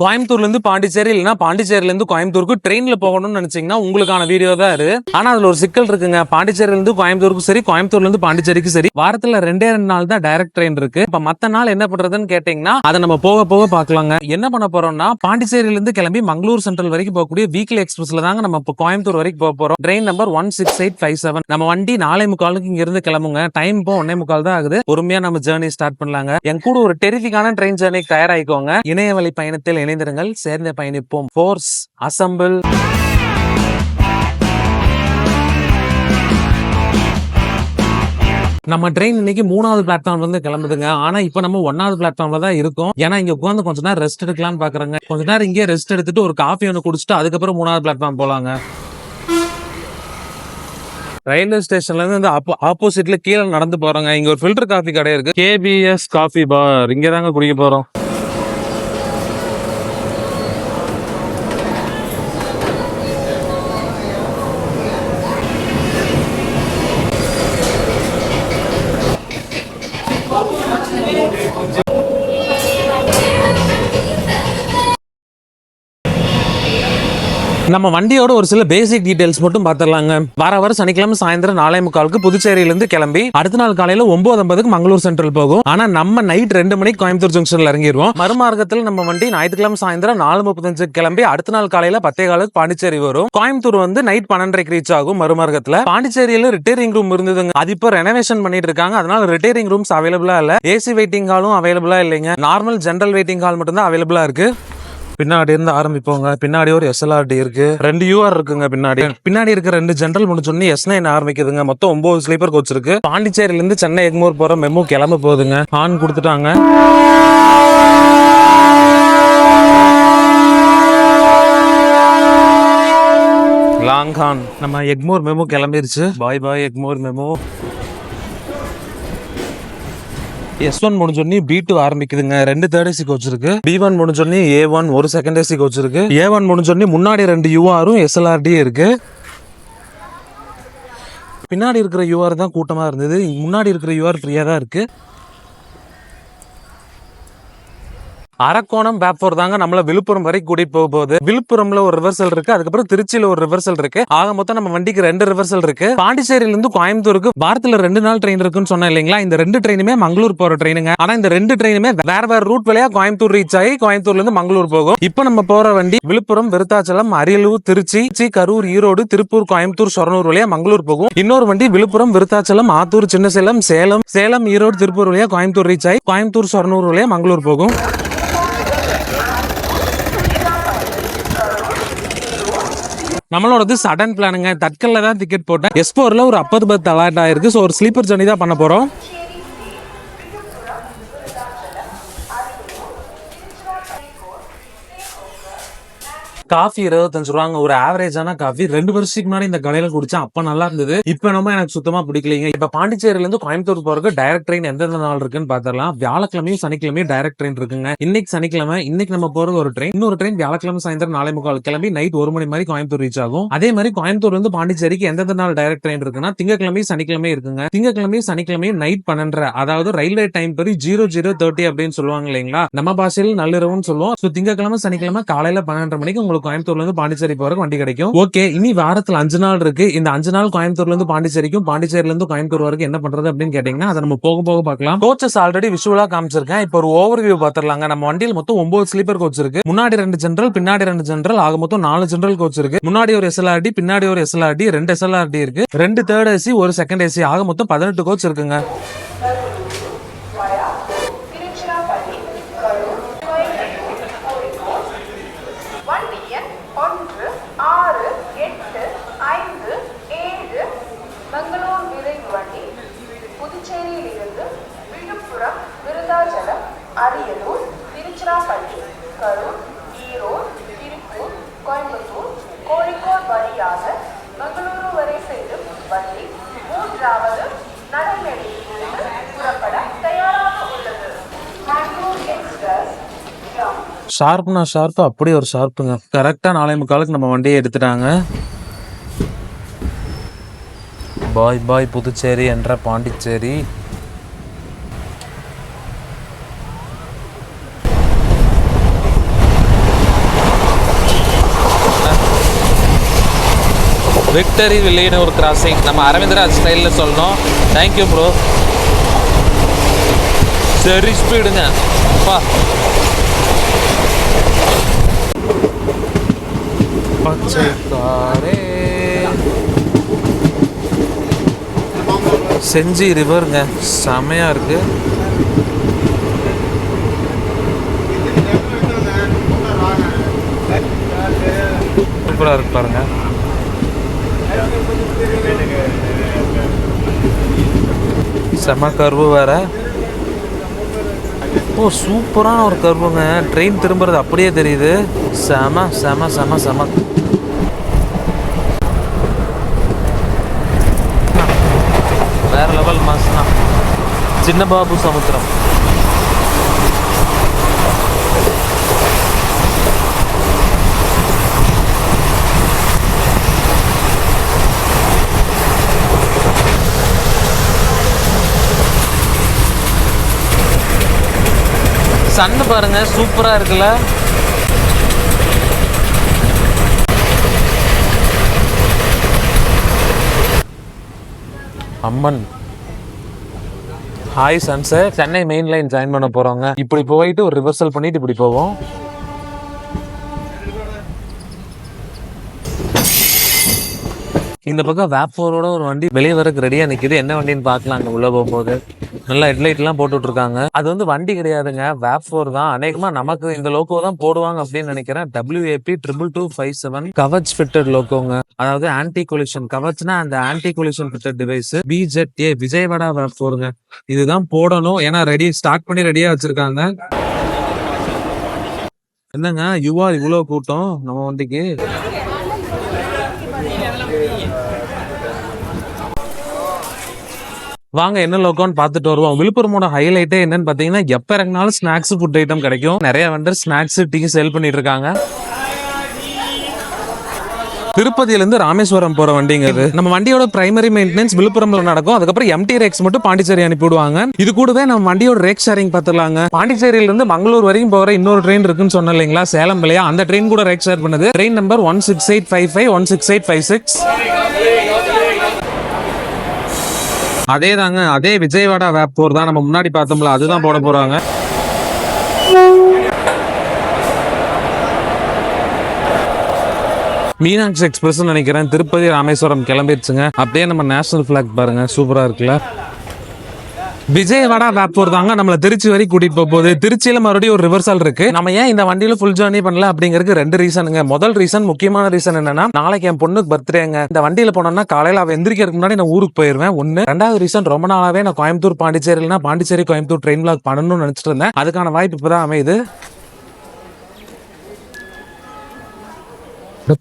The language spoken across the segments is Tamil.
கோயம்புத்தூர்லேருந்து பாண்டிச்சேரி இல்லைன்னா பாண்டிச்சேரியிலேருந்து கோயம்புத்தூருக்கு ட்ரெயினில் போகணும்னு நினச்சிங்கன்னா உங்களுக்கான வீடியோ தான் இது. ஆனால் அதில் ஒரு சிக்கல் இருக்குங்க. பாண்டிச்சேரியிலேருந்து கோயம்புத்தூருக்கும் சரி கோயம்புத்தூர்லேருந்து பாண்டிச்சேரிக்கும் சரி வாரத்தில் ரெண்டே ரெண்டு நாள் தான் டைரக்ட் ட்ரெயின் இருக்கு. இப்போ மற்ற நாள் என்ன பண்ணுறதுன்னு கேட்டிங்கன்னா அதை நம்ம போக போக பார்க்கலாங்க. என்ன பண்ண போகிறோம்னா பாண்டிச்சேரியிலேருந்து கிளம்பி மங்களூர் சென்ட்ரல் வரைக்கும் போகக்கூடிய வீக்லி எக்ஸ்பிரஸில் தாங்க நம்ம இப்போ கோயம்புத்தூர் வரைக்கும் போக போகிறோம் train number one six eight five seven நம்ம வண்டி நாலே முக்காலுக்கு இங்கிருந்து கிளம்புங்க. டைம் இப்போ ஒன்னே முக்கால் தான் ஆகுது. பொறுமையாக நம்ம ஜேர்னி ஸ்டார்ட் பண்ணலாங்க. என் கூட ஒரு டெரிஃபிக்கான ட்ரெயின் ஜேர்னிக்கு தயாராகிக்கோங்க. இணையவழி பயணத்தில் இணைந்திருங்கள். சேர்ந்து பயணிப்போம். ஃபோர்ஸ் அசம்பிள் நம்ம ட்ரெயின் இன்னைக்கு மூணாவது பிளாட்ஃபார்ம்ல இருந்து கிளம்புதுங்க. ஆனா இப்போ நம்ம ஒன்னாவது பிளாட்ஃபார்ம்ல தான் இருக்கும். ஏன்னா இங்க உட்காந்து கொஞ்ச நேரம் ரெஸ்ட் எடுக்கலாம்னு பாக்குறாங்க. கொஞ்ச நேரம் இங்கே ரெஸ்ட் எடுத்துட்டு ஒரு காஃபி ஒன்று குடிச்சிட்டு அதுக்கப்புறம் மூணாவது பிளாட்ஃபார்ம் போலாங்க. ரயில்வே ஸ்டேஷன்ல இருந்து இந்த ஆப்போசிட்ல கீழே நடந்து போறோங்க. இங்க ஒரு ஃபில்டர் காஃபி கடை இருக்கு. கேபிஎஸ் காஃபி பார் இங்க தாங்க குடிக்க போறோம். நம்ம வண்டியோட ஒரு சில பேசிக் டீடைல்ஸ் மட்டும் பார்த்துடலாங்க வர வர சனிக்கிழமை சாயந்தரம் நாலே முக்காலுக்கு புதுச்சேரியிலிருந்து கிளம்பி அடுத்த நாள் காலையில ஒன்பது ஐம்பதுக்கு மங்களூர் சென்ட்ரல் போகும். ஆனா நம்ம நைட் ரெண்டு மணிக்கு கோயம்புத்தூர் ஜங்ஷன்ல இறங்கிடுவோம் மறுமார்க்கத்தில் நம்ம வண்டி ஞாயிற்றுக்கிழமை சாயந்தரம் நாலு முப்பத்தஞ்சு கிளம்பி அடுத்த நாள் காலையில பத்தே காலுக்கு பாண்டிச்சேரி வரும். கோயம்புத்தூர் வந்து நைட் பன்னெண்டரைக்கு ரீச் ஆகும் மறுமார்க்கத்துல. பாண்டிச்சேரியில ரிட்டையரிங் ரூம் இருந்ததுங்க. அது இப்போ ரெனோவேஷன் பண்ணிட்டு இருக்காங்க. அதனால ரிட்டையரிங் ரூம்ஸ் அவைலபிளா இல்ல. ஏசி வெயிட்டிங் ஹாலும் அவைலபிளா இல்லைங்க. நார்மல் ஜென்ரல் வெயிட்டிங் ஹால் மட்டும் தான் அவைலபிளா இருக்கு. பின்னாடி இருந்து ஆரம்பிப்போங்க. பின்னாடி ஒரு எஸ்எல்ஆர்டி இருக்கு. ரெண்டு யூஆர் இருக்குங்க பின்னாடி. பின்னாடி இருக்க ரெண்டு ஜென்ரல் முடிச்சோடனே எஸ் நைன் ஆரம்பிக்குதுங்க. மொத்தம் ஒன்பது ஸ்லீப்பர் கோச் இருக்கு. பாண்டிச்சேரியில இருந்து சென்னை எக்மோர் போற மெமோ கிளம்ப போகுதுங்க. ஆன் கொடுத்துட்டாங்க. லாங் ஹான் நம்ம Egmore memo கிளம்பிருச்சு. Bye bye Egmore memu S one முடிஞ்சோடனே பி டூ ஆரம்பிக்குதுங்க. ரெண்டு தேர்ட் ஏசி கோச் இருக்கு. பி ஒன் முடிஞ்சோடனே ஏ ஒன் ஒரு செகண்ட் ஏசி கோச் இருக்கு. ஏ ஒன் முடிஞ்சோடனே முன்னாடி ரெண்டு யூஆரும் எஸ்எல்ஆர்டி இருக்கு. பின்னாடி இருக்கிற யூஆர் தான் கூட்டமா இருந்தது. முன்னாடி இருக்கிற யூஆர் ஃப்ரீயா தான் இருக்கு. அரக்கோணம் பேப்போர் தாங்க நம்மள விழுப்புரம் வரைக்கும் கூட்டிட்டு போக போகுது. விழுப்புரம்ல ஒரு ரிவர்சல் இருக்கு அதுக்கப்புறம் திருச்சியில ஒரு ரிவர்சல் இருக்கு. ஆக மொத்தம் நம்ம வண்டிக்கு ரெண்டு ரிவர்சல் இருக்கு. பாண்டிச்சேரியில இருந்து கோயம்புத்தூருக்கு வாரத்துல ரெண்டு நாள் ட்ரெயின் இருக்குன்னு சொன்னேன் இல்லைங்களா? இந்த ரெண்டு ட்ரெயினுமே மங்களூர் போற ட்ரெயினுங்க ஆனா இந்த ரெண்டு ட்ரெயினுமே வேற வேற ரூட் வழியா கோயம்புத்தூர் ரீச் ஆகி கோயம்புத்தூர்ல இருந்து மங்களூர் போகும். இப்போ நம்ம போற வண்டி விழுப்புரம் விருத்தாச்சலம் அரியலூர் திருச்சி திருச்சி, கரூர் ஈரோடு திருப்பூர் கோயம்புத்தூர் சொரனூர் வழியா மங்களூர் போகும். இன்னொரு வண்டி விழுப்புரம் விருத்தாச்சலம் ஆத்தூர் சின்னசேலம் சேலம் சேலம் ஈரோடு திருப்பூர் வழியா கோயம்புத்தூர் ரீச் ஆகி கோயம்புத்தூர் சொரனூர் வழியா மங்களூர் போகும். நம்மளோடது சடன் பிளானுங்க தட்கல்ல தான் டிக்கெட் போட்டேன். எஸ்போர்ல ஒரு அப்பது பத்து அலாட் ஆயிருக்கு ஸோ ஒரு ஸ்லீப்பர் ஜர்னி தான் பண்ண போறோம். காஃபி இருபத்தஞ்சு ரூபாங்க. ஒரு ஆவரேஜான காஃபி. ரெண்டு வருஷத்துக்கு முன்னாடி இந்த கடையில குடிச்சேன். அப்ப நல்லா இருந்தது. இப்ப நம்ம எனக்கு சுத்தமா பிடிக்கலீங்க. இப்ப பாண்டிச்சேரியில இருந்து கோயம்புத்தூர் போறதுக்கு டைரக்ட் ட்ரெயின் எந்தெந்த நாள் இருக்குன்னு பாத்திரலாம். வியாழக்கிழமையும் சனிக்கிழமையும் டைரக்ட் ட்ரெயின் இருக்குங்க. இன்னைக்கு சனிக்கிழமை இன்னைக்கு நம்ம போறது ஒரு ட்ரெயின் இன்னொரு ட்ரெயின் வியாழக்கிழமை சாயந்தரம் நாளை முக்கால் கிளம்பி நைட் ஒரு மணி மாதிரி கோயம்புத்தூர் ரீச் ஆகும். அதே மாதிரி கோயம்புத்தூர் வந்து பாண்டிச்சேரிக்கு எந்தெந்த நாள் டைரக்ட் ட்ரெயின் இருக்குன்னா திங்கக்கிழமையும் சனிக்கிழமையும் இருக்குங்க. திங்கக்கிழமையும் சனிக்கிழமையும் நைட் பன்னெண்டரை. அதாவது ரயில்வே டைம் படி ஜீரோ ஜீரோ தேர்ட்டி அப்படின்னு சொல்லுவாங்க இல்லைங்களா? நம்ம பாஷையில் நள்ளிரவுன்னு சொல்லுவோம். ஸோ திங்கக்கிழமை சனிக்கிழமை காலையில பன்னெண்டரை மணிக்கு உங்களுக்கு கோயம்புத்தூர்ல இருந்து பாண்டிச்சேரி போறதுக்கு வண்டி கிடைக்கும். ஓகே இனி வாரத்துல அஞ்சு நாள் இருக்கு. இந்த அஞ்சு நாள் கோயம்புத்தூர்ல இருந்து பாண்டிச்சேரிக்கும் பாண்டிச்சேரியில இருந்து கோயம்புத்தூர் வரைக்கும் என்ன பண்றது அப்படின்னு கேட்டீங்கன்னா அதை நம்ம போக போக பார்க்கலாம். கோச்சஸ் ஆல்ரெடி விஷுவலா காமிச்சிருக்கேன். இப்போ ஒரு ஓவர் வியூ பாத்துரலாங்க நம்ம வண்டியில் மொத்தம் ஒன்பது ஸ்லீப்பர் கோச் இருக்கு. முன்னாடி ரெண்டு ஜென்ரல் பின்னாடி ரெண்டு ஜென்ரல் ஆக மொத்தம் நாலு ஜென்ரல் கோச் இருக்கு. முன்னாடி ஒரு எஸ்எல்ஆர்டி பின்னாடி ஒரு எஸ்எல்ஆர்டி ரெண்டு எஸ்எல்ஆர்டி இருக்கு. ரெண்டு தேர்ட் ஏசி ஒரு செகண்ட் ஏசி ஆக மொத்தம் பதினெட்டு கோச் இருக்குங்க திருச்சிராப்பள்ளி கரூர் கோயம்புத்தூர் கோழிக்கோட் வண்டி எண் ஒன்று ஆறு எட்டு ஐந்து ஏழு பெங்களூர் விரைவு வண்டி புதுச்சேரியிலிருந்து விழுப்புரம் விருதாச்சலம் அரியலூர் திருச்சிராப்பள்ளி கரூர் ஈரோடு திருப்பூர் கோயம்புத்தூர் கோழிக்கோடு வழியாக மங்களூரு வரை செல்லும் வண்டி மூன்றாவது நடைமேடையிலிருந்து புறப்பட தயாராக உள்ளது. பெங்களூர் எக்ஸ்பிரஸ் from ஷார்ப்னா ஷார்ப் அப்படியே ஒரு ஷார்ப்புங்க. கரெக்டாக நாளை முக்காலுக்கு நம்ம வண்டியை எடுத்துட்டாங்க. பாய் பாய் புதுச்சேரி என்ற பாண்டிச்சேரி. விக்டரி வில்லின்னு ஒரு கிராசிங் நம்ம அரவிந்தராஜ் ஸ்டைலில் சொல்லணும். தேங்க்யூ ப்ரோ சரி ஸ்பீடுங்க அப்பா. பச்சைக்காரே. செஞ்சி ரிவருங்க செமையாக இருக்கு. சூப்பராக இருக்கு பாருங்கள் செம கர்வு வேற. ஓ சூப்பரான ஒரு கர்வுங்க. ட்ரெயின் திரும்புறது அப்படியே தெரியுது. செம செம செம செம. வேற லெவல் மாஸ்னா சின்ன பாபு சமுத்திரம். சன்னு பாருங்க சூப்பரா இருக்குல்ல. அம்மன். ஹாய் சன்சர் சென்னை மெயின் லைன் ஜாயின் பண்ண போறோங்க இப்படி போயிட்டு ஒரு ரிவர்சல் பண்ணிட்டு இப்படி போவோம். இந்த பக்கம் வேப்போரோட ஒரு வண்டி வெளியே வரக்கு ரெடியா நிக்குது. என்ன வண்டின்னு பாக்கலாம் அங்க உள்ள போகும்போது. நல்லா ஹெட்லைட் எல்லாம் போட்டுட்டு இருக்காங்க அது வந்து வண்டி கிடையாதுங்க. வேப்போர் தான். அநேகமா நமக்கு இந்த லோகோ தான் போடுவாங்க அப்படின்னு நினைக்கிறேன். WAP triple two five seven Kavach fitted லோகோங்க அதாவது ஆன்டி கொலிஷன் கவச்னா அந்த anti collision fitted device BZ A Vijayawada வேப்போருங்க இதுதான் போடணும். ஏன்னா ரெடி ஸ்டார்ட் பண்ணி ரெடியா வச்சிருக்காங்க. என்னங்க? யுவா இவ்வளவு கூட்டம் நம்ம வண்டிக்கு. வாங்க என்ன லோக்கம்னு பார்த்துட்டு வருவோம். விழுப்புரமோட ஹைலைட்டே என்னன்னு பார்த்தீங்கன்னா எப்போ இறங்கினாலும் ஸ்நாக்ஸ் ஃபுட் ஐட்டம் கிடைக்கும். நிறைய வந்து ஸ்நாக்ஸ் டீ சேல் பண்ணிட்டு இருக்காங்க. திருப்பதியில இருந்து ராமேஸ்வரம் போற வண்டிங்க இது நம்ம வண்டியோட பிரைமரி மெயின்டெனன்ஸ் விழுப்புரம்ல நடக்கும். அதுக்கப்புறம் எம்டி ரேக்ஸ் மட்டும் பாண்டிச்சேரி அனுப்பி விடுவாங்க. இது கூடவே நம்ம வண்டியோட ரேக் ஷேரிங் பார்த்துலாங்க பாண்டிச்சேரியில இருந்து மங்களூர் வரைக்கும் போற இன்னொரு ட்ரெயின் இருக்குன்னு சொன்னேன் இல்லைங்களா? சேலம் விலையா அந்த ட்ரெயின் கூட ரேக் ஷேர் பண்ணுது. Train number one six eight five five one six eight five six அதே தாங்க அதே விஜயவாடா வேப்பூர் தான் நம்ம முன்னாடி பார்த்தோம்ல. அதுதான் போட போறாங்க. மீனாட்சி எக்ஸ்பிரஸ் நினைக்கிறேன். திருப்பதி ராமேஸ்வரம் கிளம்பிடுச்சுங்க. அப்படியே நம்ம நேஷனல் ஃபிளாக் பாருங்க. சூப்பரா இருக்குல்ல? விஜயவாடா வேப்பூர் தாங்க. நம்மளை திருச்சி வரைக்கும் கூட்டிட்டு போக போகுது. திருச்சியில மறுபடியும் ஒரு ரிவர்சல் இருக்கு. நம்ம ஏன் இந்த வண்டியில ஃபுல் ஜேர்னி பண்ணல? அப்படிங்கிறதுக்கு ரெண்டு ரீசனுங்க முதல் ரீசன் முக்கியமான ரீசன் என்னன்னா நாளைக்கு என் பொண்ணுக்கு பர்த்டேங்க இந்த வண்டியில போனோம்னா காலையில அவ எந்திரிக்கிறதுக்கு முன்னாடி நான் ஊருக்கு போயிருவேன். ஒண்ணு. ரெண்டாவது ரீசன் ரொம்ப நாளாவே நான் கோயம்புத்தூர் பாண்டிச்சேரினா பாண்டிச்சேரி கோயம்புத்தூர் ட்ரெயின் பிளாக் பண்ணணும்னு நினைச்சிட்டு இருந்தேன். அதுக்கான வாய்ப்பு இப்பதான் அமையுது.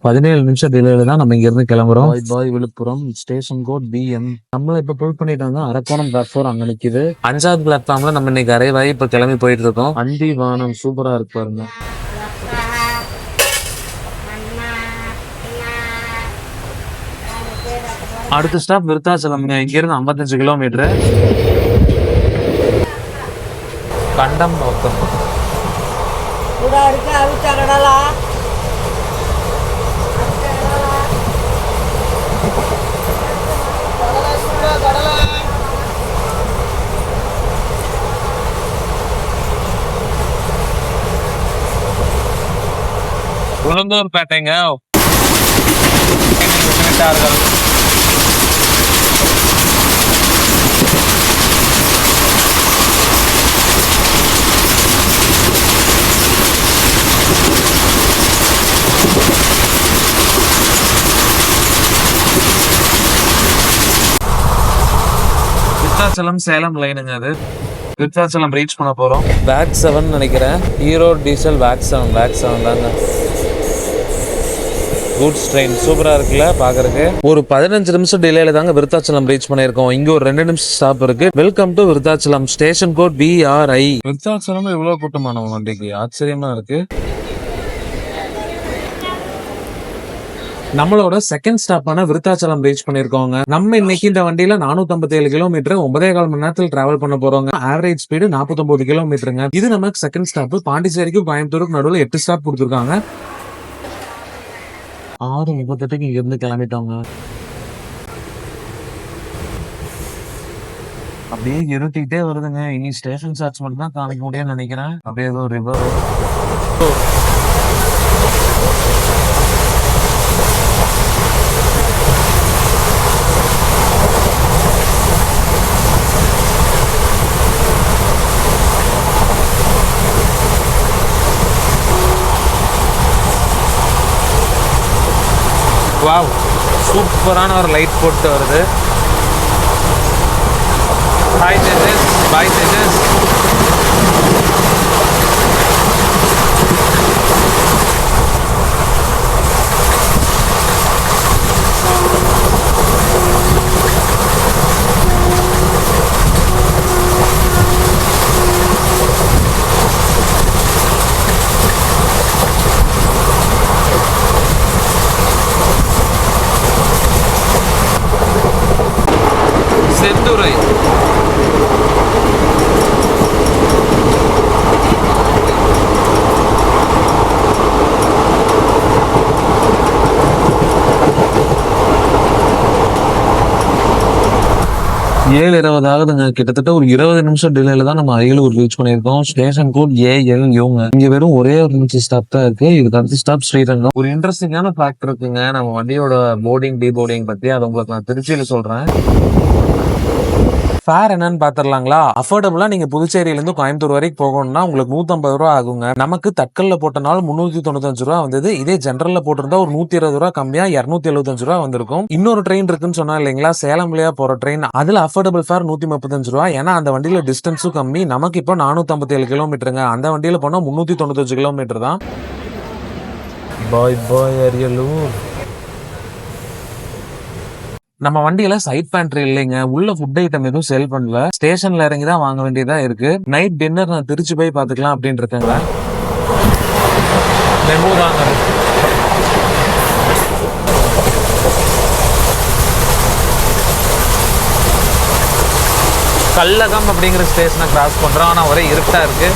பதினேழு நிமிஷம் டிலேல தான் நம்ம இங்க இருந்து கிளம்புறோம். Bye Villupuram station code VM நம்மள இப்ப புல் பண்ணிட்டாங்க. அரக்கோணம் பிளாட்ஃபார்ம் அங்க நிக்குது. அஞ்சாவது பிளாட்ஃபார்ம்ல நம்ம இன்னைக்கு அரைவாய் இப்ப கிளம்பி போயிட்டு இருக்கோம். அந்தி வானம் சூப்பரா இருக்கு பாருங்க. அடுத்த ஸ்டாப் விருத்தாச்சலம்ங்க இங்க இருந்து ஐம்பத்தஞ்சு கிலோமீட்டர் கண்டம் நோக்கம். உளுந்தூர் பேட்டைங்க விட்டார்கள் விருத்தாச்சலம் சேலம் லைனுங்க அது. விருத்தாச்சலம் ரீச் பண்ண போறோம். பேக் செவன் நினைக்கிறேன். ஹீரோ டீசல் பேக் செவன் பேக் செவன் தாங்க. கூட்ஸ் ட்ரெயின் சூப்பரா இருக்குல்ல பாக்குறதுக்கு. ஒரு பதினஞ்சு நிமிஷம் டிலேல தாங்க விருத்தாச்சலம் ரீச் பண்ணியிருக்கோம். இங்க ஒரு ரெண்டு நிமிஷம் ஸ்டாப் இருக்கு. Welcome to Vriddhachalam. Station code VRI Vriddhachalam இவ்வளவு கூட்டமான வண்டிக்கு ஆச்சரியமா இருக்கு. நம்மளோட செகண்ட் ஸ்டாப்பான விருத்தாச்சலம் ரீச் பண்ணிருக்கோங்க நம்ம இன்னைக்கு இந்த வண்டியில 457 ஏழு கிலோமீட்டர் ஒன்பதே கால் மணி நேரத்தில் டிராவல் பண்ண போறோங்க. ஆவரேஜ் ஸ்பீடு 49 கிலோமீட்டருங்க இது நமக்கு செகண்ட் ஸ்டாப் பாண்டிச்சேரிக்கும் கோயம்புத்தூருக்கு நடுவில் எட்டு ஸ்டாப் கொடுத்துருக்காங்க. ஆறு முப்பத்தெட்டுக்கு இங்க இருந்து கிளம்பிட்டோங்க அப்படியே இருட்டிக்கிட்டே வருதுங்க இனி ஸ்டேஷன் சார்ஜ் மட்டும் தான் காமிக்க முடியும்னு நினைக்கிறேன் அப்படியே ஏதோ ரிவர் சூப்பரான ஒரு லைட் போட்டு வருது. ஹாய் தேஜஸ் பாய் தேஜஸ் ஏழு இருபது ஆகுதுங்க. கிட்டத்தட்ட ஒரு இருபது நிமிஷம் டிலேல தான் நம்ம அரியலூர் ரீச் பண்ணியிருக்கோம். ஸ்டேஷன் கோட் ஏ எல் யூங்க இங்க வெறும் ஒரே ஒரு நிமிஷம் ஸ்டாப் தான் இருக்கு. இதுக்கு அடுத்த ஸ்டாப் ஸ்ரீரங்கம். ஒரு இன்ட்ரெஸ்டிங்கான ஃபேக்ட் இருக்குங்க. நம்ம வண்டியோட போர்டிங் டி போர்டிங் பத்தி அதை உங்களுக்கு நான் திருச்சியில சொல்றேன். ஃபேர் என்னன்னு பாத்திரலாங்களா அஃபோர்டபுளா நீங்க புதுச்சேரியில இருந்து கோயம்புத்தூர் வரைக்கும் போகணும்னா உங்களுக்கு 150 ரூபா ஆகுங்க. நமக்கு தட்கல்ல போட்டனால முன்னூத்தி தொண்ணூத்தஞ்சு ரூபா வந்தது. இதே ஜென்ரல்ல போட்டிருந்தா ஒரு நூத்தி இருபது ரூபா கம்மியா இருநூத்தி எழுபத்தஞ்சு ரூபா வந்திருக்கும். இன்னொரு ட்ரெயின் இருக்குன்னு சொன்னா இல்லைங்களா? சேலம் வழியா போற ட்ரெயின் அதுல அஃபோர்டபுள் ஃபேர் நூத்தி முப்பத்தஞ்சு ரூபா. ஏன்னா அந்த வண்டியில டிஸ்டன்ஸும் கம்மி. நமக்கு இப்போ நானூத்தி ஏழு கிலோமீட்டருங்க அந்த வண்டியில போனா முன்னூத்தி தொண்ணூத்தஞ்சு கிலோமீட்டர் தான். பாய் பாய் அரியலூர் நம்ம வண்டியில சைட் பேண்ட்ரி இல்லைங்க. உள்ள ஃபுட் ஐட்டம் எதுவும் செல் பண்ணல. ஸ்டேஷன்ல இறங்கி தான் வாங்க வேண்டியதா இருக்கு. நைட் டின்னர் நான் திருச்சி போய் பாத்துக்கலாம் அப்படின்னு இருக்கேங்க. மெமோ தாங்க. கல்லகம் அப்படிங்கிற ஸ்டேஷனை கிராஸ் பண்றோம். ஆனா ஒரே இருட்டா இருக்கு.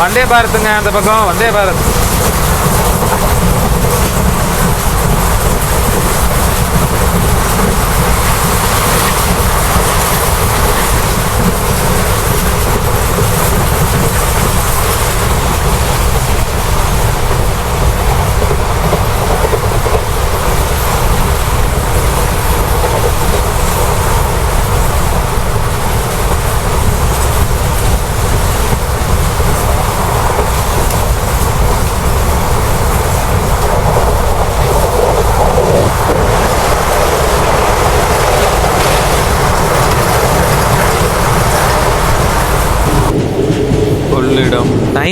வந்தே பாரத்துங்க அந்த பக்கம். வந்தே பாரத்.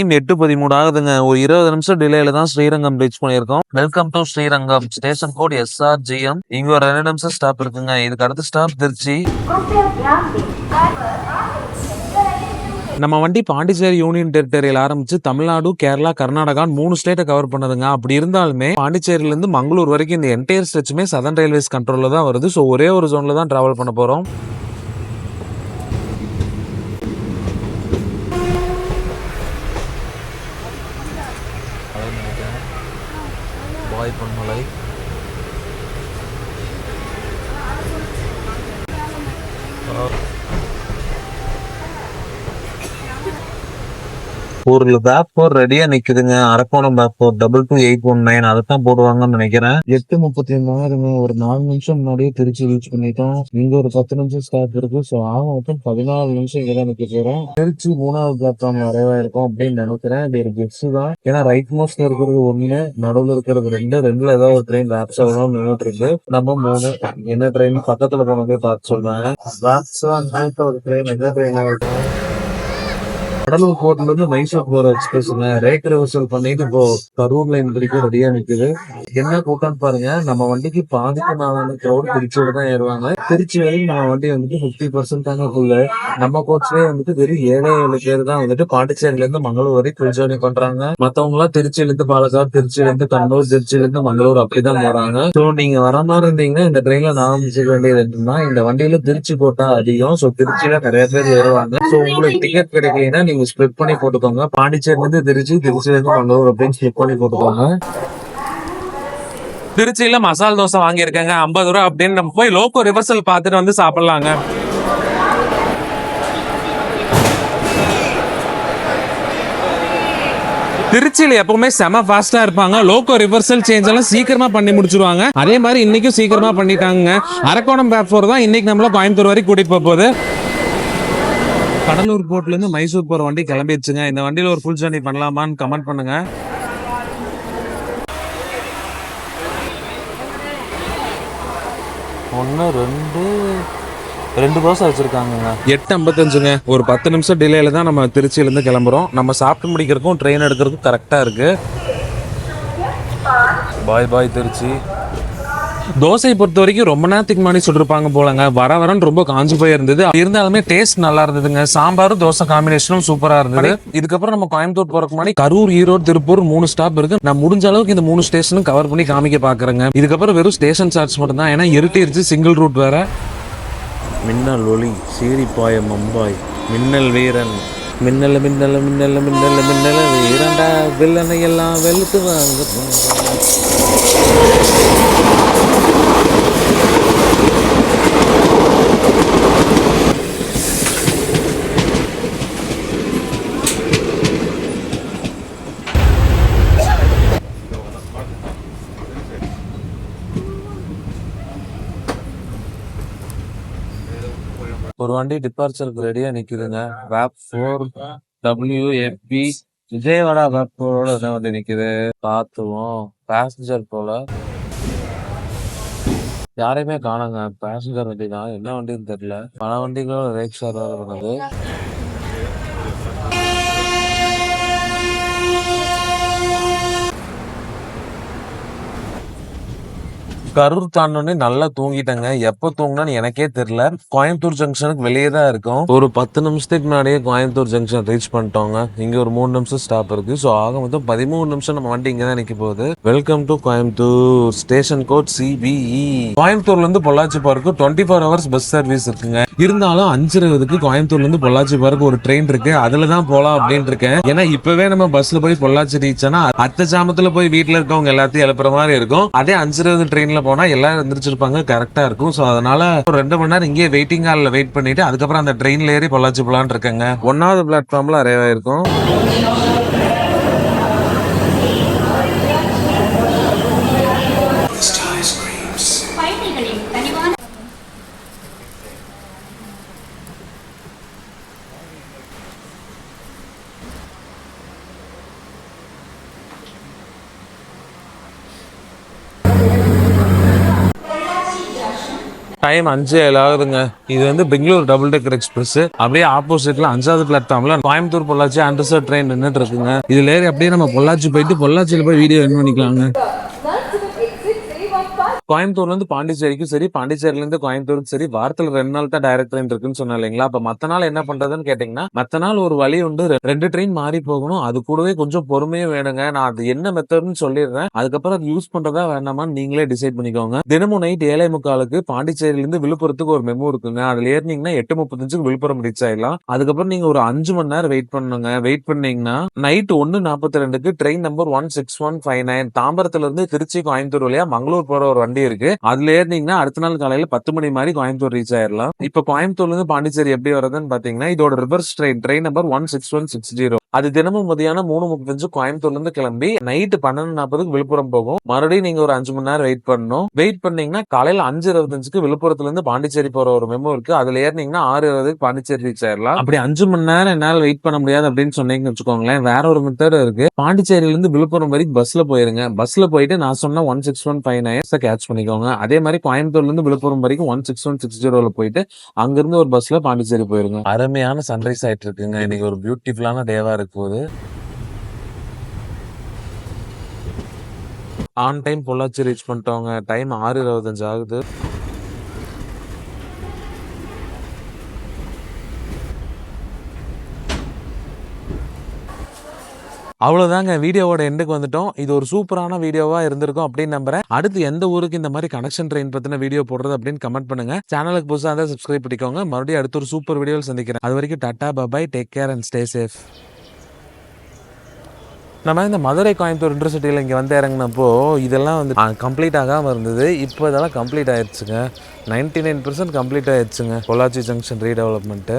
டைம் எட்டு பதிமூணு ஆகுதுங்க. ஒரு இருபது நிமிஷம் டிலேல தான் ஸ்ரீரங்கம் ரீச் பண்ணியிருக்கோம். Welcome to Srirangam. Station code SRGM இங்க ஒரு ரெண்டு நிமிஷம் ஸ்டாப் இருக்குங்க. இதுக்கு அடுத்த ஸ்டாப் திருச்சி. நம்ம வண்டி பாண்டிச்சேரி யூனியன் டெரிட்டரியில் ஆரம்பிச்சு தமிழ்நாடு கேரளா கர்நாடகா மூணு ஸ்டேட்டை கவர் பண்ணுதுங்க. அப்படி இருந்தாலுமே பாண்டிச்சேரியில இருந்து மங்களூர் வரைக்கும் இந்த என்டையர் ஸ்ட்ரெச்சுமே சதன் ரயில்வேஸ் கண்ட்ரோல்ல தான் வருது. ஸோ ஒரே ஒரு ஜோன்ல தான் டிராவல் பண்ண போறோம் பாய் பொன்மலை ஒரு வேப்போர் ரெடியா நிக்குதுங்க. Arakkonam வேப்போர் double two eight one nine அதைத்தான் போடுவாங்கன்னு நினைக்கிறேன். எட்டு முப்பத்தி ஒண்ணு ஒரு நாலு நிமிஷம் முன்னாடியே திருச்சி ரீச் பண்ணிட்டோம். இங்க ஒரு பத்து நிமிஷம் ஸ்டாப் இருக்கு. ஸோ ஆக மொத்தம் பதினாலு நிமிஷம் இங்க தான் நிக்க போறோம். திருச்சி மூணாவது பிளாட்ஃபார்ம் வரைவா இருக்கும் அப்படின்னு நினைக்கிறேன். இது ஒரு கெஸ்ட் தான். ஏன்னா ரைட் மோஸ்ட்ல இருக்கிறது ஒண்ணு நடுவில் இருக்கிறது ரெண்டு ரெண்டுல ஏதாவது ஒரு ட்ரெயின் லேப்ஸ் ஆகணும் நின்றுட்டு இருக்கு. நம்ம மூணு என்ன ட்ரெயின் பக்கத்துல போனதே பார்த்து சொல்றாங்க லேப்ஸ் ஒரு ட்ரெயின் எந்த ட்ரெயின் கடலூர் கோர்ட்ல இருந்து மைசூர் போற எக்ஸ்பிரஸ்ங்க ரேட் ரிவர்சல் பண்ணிட்டு இப்போ கரூர் லைன் வரைக்கும் ரெடியா நிக்குது. என்ன கூட்டம் பாருங்க. நம்ம வண்டிக்கு பாதிக்கு நான் கிரௌட் திருச்சியோட தான் ஏறுவாங்க. திருச்சி வரைக்கும் நம்ம வண்டி வந்துட்டு பிப்டி பர்சன்ட் தாங்க ஃபுல்லு நம்ம கோச்லயே வந்துட்டு வெறும் ஏழே ஏழு பேர் தான் வந்துட்டு பாண்டிச்சேரியில இருந்து மங்களூர் வரைக்கும் திருச்சோனி பண்றாங்க. மத்தவங்க எல்லாம் திருச்சியில இருந்து பாலக்காடு திருச்சியில இருந்து கண்ணூர் திருச்சியில இருந்து மங்களூர் அப்படிதான் போறாங்க சோ நீங்க வர மாதிரி இருந்தீங்கன்னா இந்த ட்ரெயின்ல நான் மிச்சிக்க வேண்டியது என்னன்னா இந்த வண்டியில திருச்சி போட்டா அதிகம். சோ திருச்சியில நிறைய பேர் ஏறுவாங்க. சோ உங்களுக்கு டிக்கெட் கிடைக்கலன்னா நீங்க ஸ்ப்ளிட் பண்ணி போட்டுக்கோங்க. பாண்டிச்சேரில இருந்து திருச்சி திருச்சியில இருந்து மங்களூர் அப்படின்னு ஸ்ப்ளிட் பண்ணி போட்டுக்கோங்க. திருச்சியில மசால் தோசை வாங்கியிருக்கேங்க. ஐம்பது ரூபா அப்படின்னு நம்ம போய் லோக்கோ ரிவர்சல் பார்த்துட்டு வந்து சாப்பிடலாங்க. திருச்சியில எப்பவுமே செம ஃபாஸ்டா இருப்பாங்க. லோக்கோ ரிவர்சல் சேஞ்ச் எல்லாம் சீக்கிரமா பண்ணி முடிச்சிருவாங்க. அதே மாதிரி இன்னைக்கும் சீக்கிரமா பண்ணிட்டாங்க அரக்கோணம் பேப்பர் தான் இன்னைக்கு நம்மள கோயம்புத்தூர் வரைக்கும் கூட்டிட்டு போக போகுது. கடலூர் போர்ட்ல இருந்து மைசூர் போற வண்டி கிளம்பிடுச்சுங்க. இந்த வண்டியில ஒரு ஃபுல் ஜர்னி பண்ணலாமான்னு கமெண்ட் பண்ணுங்க. ஒன்று ரெண்டு ரெண்டு தோசை வச்சிருக்காங்கங்க எட்டு ஐம்பத்தஞ்சுங்க. ஒரு பத்து நிமிஷம் டிலேல தான் நம்ம திருச்சியிலேருந்து கிளம்புறோம். நம்ம சாப்பிட்டு முடிக்கிறதுக்கும் ட்ரெயின் எடுக்கிறதுக்கும் கரெக்டாக இருக்கு. பாய் பாய் திருச்சி. தோசையை பொறுத்த வரைக்கும் ரொம்ப நேரத்துக்கு முன்னாடி சுட்டிருப்பாங்க போலங்க. வர வரன்னு ரொம்ப காஞ்சு போய் இருந்தது. இருந்தாலுமே டேஸ்ட் நல்லா இருந்ததுங்க. சாம்பாரும் தோசை காம்பினேஷனும் சூப்பரா இருந்தது. இதுக்கப்புறம் நம்ம கோயம்புத்தூர் போறக்கு முன்னாடி கரூர் ஈரோடு திருப்பூர் மூணு ஸ்டாப் இருக்கு. நான் முடிஞ்ச அளவுக்கு இந்த மூணு ஸ்டேஷனும் கவர் பண்ணி காமிக்க பாக்குறேங்க. இதுக்கப்புறம் வெறும் ஸ்டேஷன் சார்ஜ் மட்டும் தான். ஏன்னா இருட்டிருச்சு சிங்கிள் ரூட் வேற. மின்னல் ஒளி சீரிப்பாய மம்பாய் மின்னல் வீரன். மின்னல் மின்னல் மின்னல் மின்னல் மின்னல் வீரண்டா வில்லனை எல்லாம் வெளுத்து வாங்க ஒரு வண்டி டிபார்ச்சருக்கு ரெடியா நிக்குதுங்க. வேப் ஃபோர் டபிள்யூ எஃபி விஜயவாடா வேப் ஃபோரோட என்ன வண்டி நிக்குது. பார்த்துவோம் பேசஞ்சர் போல. யாரையுமே காணுங்க. பேசஞ்சர் வண்டி தான் என்ன வண்டின்னு தெரியல. பல வண்டிகளும் ரேக் ஷார் வேற பண்ணுது கரூர் தாண்டோடனே நல்லா தூங்கிட்டேங்க. எப்போ தூங்கினான்னு எனக்கே தெரியல. கோயம்புத்தூர் ஜங்ஷனுக்கு வெளியே தான் இருக்கும். ஒரு பத்து நிமிஷத்துக்கு முன்னாடியே கோயம்புத்தூர் ஜங்ஷன் ரீச் பண்ணிட்டோங்க. இங்க ஒரு மூணு நிமிஷம் ஸ்டாப் இருக்கு. ஸோ ஆக மொத்தம் பதிமூணு நிமிஷம் நம்ம வண்டி இங்க தான் நிக்க போகுது. Welcome to Coimbatore station code CBE கோயம்புத்தூர்ல இருந்து Pollachi park twenty four hours bus service இருக்குங்க. இருந்தாலும் அஞ்சு இருபதுக்கு கோயம்புத்தூர்ல இருந்து பொள்ளாச்சி பார்க்கு ஒரு ட்ரெயின் இருக்கு. அதுல தான் போலாம் அப்படின்னு இருக்கேன். ஏன்னா இப்பவே நம்ம பஸ்ல போய் பொள்ளாச்சி ரீச் ஆனா அத்த ஜாமத்துல போய் வீட்டுல இருக்கவங்க எல்லாத்தையும் எழுப்புற மாதிரி இருக்கும். அதே அஞ்சு இருபது ட்ரெயின்ல போனால் எல்லாரும் எந்திரிச்சிருப்பாங்க கரெக்டாக இருக்கும். ஸோ அதனால் ஒரு ரெண்டு மணி நேரம் இங்கேயே வெயிட்டிங் ஹாலில் வெயிட் பண்ணிட்டு அதுக்கப்புறம் அந்த ட்ரெயினில் ஏறி பொள்ளாச்சி போலான்னு இருக்கேங்க. ஒன்றாவது பிளாட்ஃபார்மில் அரைவாயிருக்கும் டைம் அஞ்சு ஏழு ஆகுதுங்க இது வந்து பெங்களூர் டபுள் டெக்கர் எக்ஸ்பிரஸ். அப்படியே ஆப்போசிட்ல அஞ்சாவது பிளாட்ஃபார்ம்ல கோயம்புத்தூர் பொள்ளாச்சி அண்டர்சர் ட்ரெயின் நின்றுட்டு இருக்குங்க. இதுல ஏறி அப்படியே நம்ம பொள்ளாச்சி போயிட்டு பொள்ளாச்சியில போய் வீடியோ என் பண்ணிக்கலாங்க. கோயம்புத்தூர்லேருந்து பாண்டிச்சேரிக்கும் சரி பாண்டிச்சேரியிலேருந்து கோயம்புத்தூருக்கும் சரி வாரத்தில் ரெண்டு நாள் தான் டைரக்ட் ட்ரெயின் இருக்குன்னு சொன்னேன் இல்லைங்களா? அப்போ மற்ற நாள் என்ன பண்ணுறதுன்னு கேட்டிங்கன்னா மற்ற நாள் ஒரு வழி உண்டு ரெ- ரெண்டு ட்ரெயின் மாறி போகணும். அது கூடவே கொஞ்சம் பொறுமையும் வேணுங்க. நான் அது என்ன மெத்தட்னு சொல்லிடுறேன். அதுக்கப்புறம் அது யூஸ் பண்ணுறதா வேணாமான்னு நீங்களே டிசைட் பண்ணிக்கோங்க. தினமும் நைட் ஏழை முக்காலுக்கு பாண்டிச்சேரியிலேருந்து விழுப்புரத்துக்கு ஒரு மெமோ இருக்குங்க. அதில் ஏறினீங்கன்னா எட்டு முப்பத்தஞ்சுக்கு விழுப்புரம் ரீச் ஆயிடலாம். அதுக்கப்புறம் நீங்கள் ஒரு அஞ்சு மணி நேரம் வெயிட் பண்ணுங்க. வெயிட் பண்ணீங்கன்னா நைட் ஒன்னு நாற்பத்தி ரெண்டுக்கு train number one six one five nine தாம்பரத்துல இருந்து திருச்சி கோயம்புத்தூர் வழியா மங்களூர் போற ஒரு வண்டி இருக்கு. அதுல ஏறினீங்கன்னா அடுத்த நாள் காலையில பத்து மணி மாதிரி கோயம்புத்தூர் ரீச் ஆயிடலாம் இப்ப கோயம்புத்தூர்ல இருந்து பாண்டிச்சேரி எப்படி வருதுன்னு பாத்தீங்கன்னா இதோட reverse train train number one six one six zero அது தினமும் மதியானம் மூணு முப்பத்தஞ்சு கோயம்புத்தூர்ல இருந்து கிளம்பி நைட்டு பன்னெண்டு நாற்பதுக்கு விழுப்புரம் போகும். மறுபடியும் நீங்க ஒரு அஞ்சு மணி நேரம் வெயிட் பண்ணணும். வெயிட் பண்ணீங்கன்னா காலையில அஞ்சு இருபத்தஞ்சுக்கு விழுப்புரத்துல இருந்து பாண்டிச்சேரி போற ஒரு மெமோ இருக்கு. அதுல ஏறினீங்கன்னா ஆறு இருபதுக்கு பாண்டிச்சேரி ரீச் ஆயிடலாம் அப்படி அஞ்சு மணி நேரம் என்னால வெயிட் பண்ண முடியாது அப்படின்னு சொன்னீங்கன்னு வச்சுக்கோங்களேன் வேற ஒரு மெத்தட் இருக்கு. பாண்டிச்சேரியில இருந்து விழுப்புரம் வரைக்கும் பஸ்ல போயிருங்க. பஸ்ல போயிட்டு நான் சொன்ன one six one five nines catch பண்ணிக்கோங்க. அதே மாதிரி கோயம்புத்தூர்ல இருந்து விழுப்புரம் வரைக்கும் ஒன் சிக்ஸ் ஒன் சிக்ஸ் ஜீரோல போயிட்டு அங்கிருந்து ஒரு பஸ்ல பாண்டிச்சேரி போயிருங்க. அருமையான சன்ரைஸ் ஆயிட்டு இருக்குங்க. இன்னைக்கு ஒரு பியூட்டிஃபுல்லான டேவா இருக்க போகுது ஆன் டைம் பொள்ளாச்சி ரீச் பண்ணிட்டவங்க டைம் ஆறு இருபத்தஞ்சு ஆகுது. அவ்வளவுதாங்க வீடியோவோட எண்டுக்கு வந்துட்டோம். இது ஒரு சூப்பரான வீடியோவா இருந்திருக்கும் அப்படின்னு நம்புறேன். அடுத்து எந்த ஊருக்கு இந்த மாதிரி கனெக்ஷன் ட்ரெயின் பத்தின வீடியோ போடுறது அப்படின்னு கமெண்ட் பண்ணுங்க. சேனலுக்கு புதுசாக இருந்தால் சப்ஸ்கிரைப் பண்ணிக்கோங்க. மறுபடியும் அடுத்த ஒரு சூப்பர் வீடியோவில் சந்திக்கிறேன். அது வரைக்கும் tata bye bye take care and stay safe நம்ம இந்த மதுரை கோயம்புத்தூர் இன்டர்சிட்டியில் இங்கே வந்து இறங்கினப்போ இதெல்லாம் வந்து கம்ப்ளீட் ஆகாமல் இருந்தது. இப்போ இதெல்லாம் கம்ப்ளீட் ஆயிடுச்சுங்க. நைன்டி நைன் பர்சன்ட் கம்ப்ளீட் ஆயிடுச்சுங்க. பொள்ளாச்சி ஜங்ஷன் ரீடெவலப்மெண்ட்டு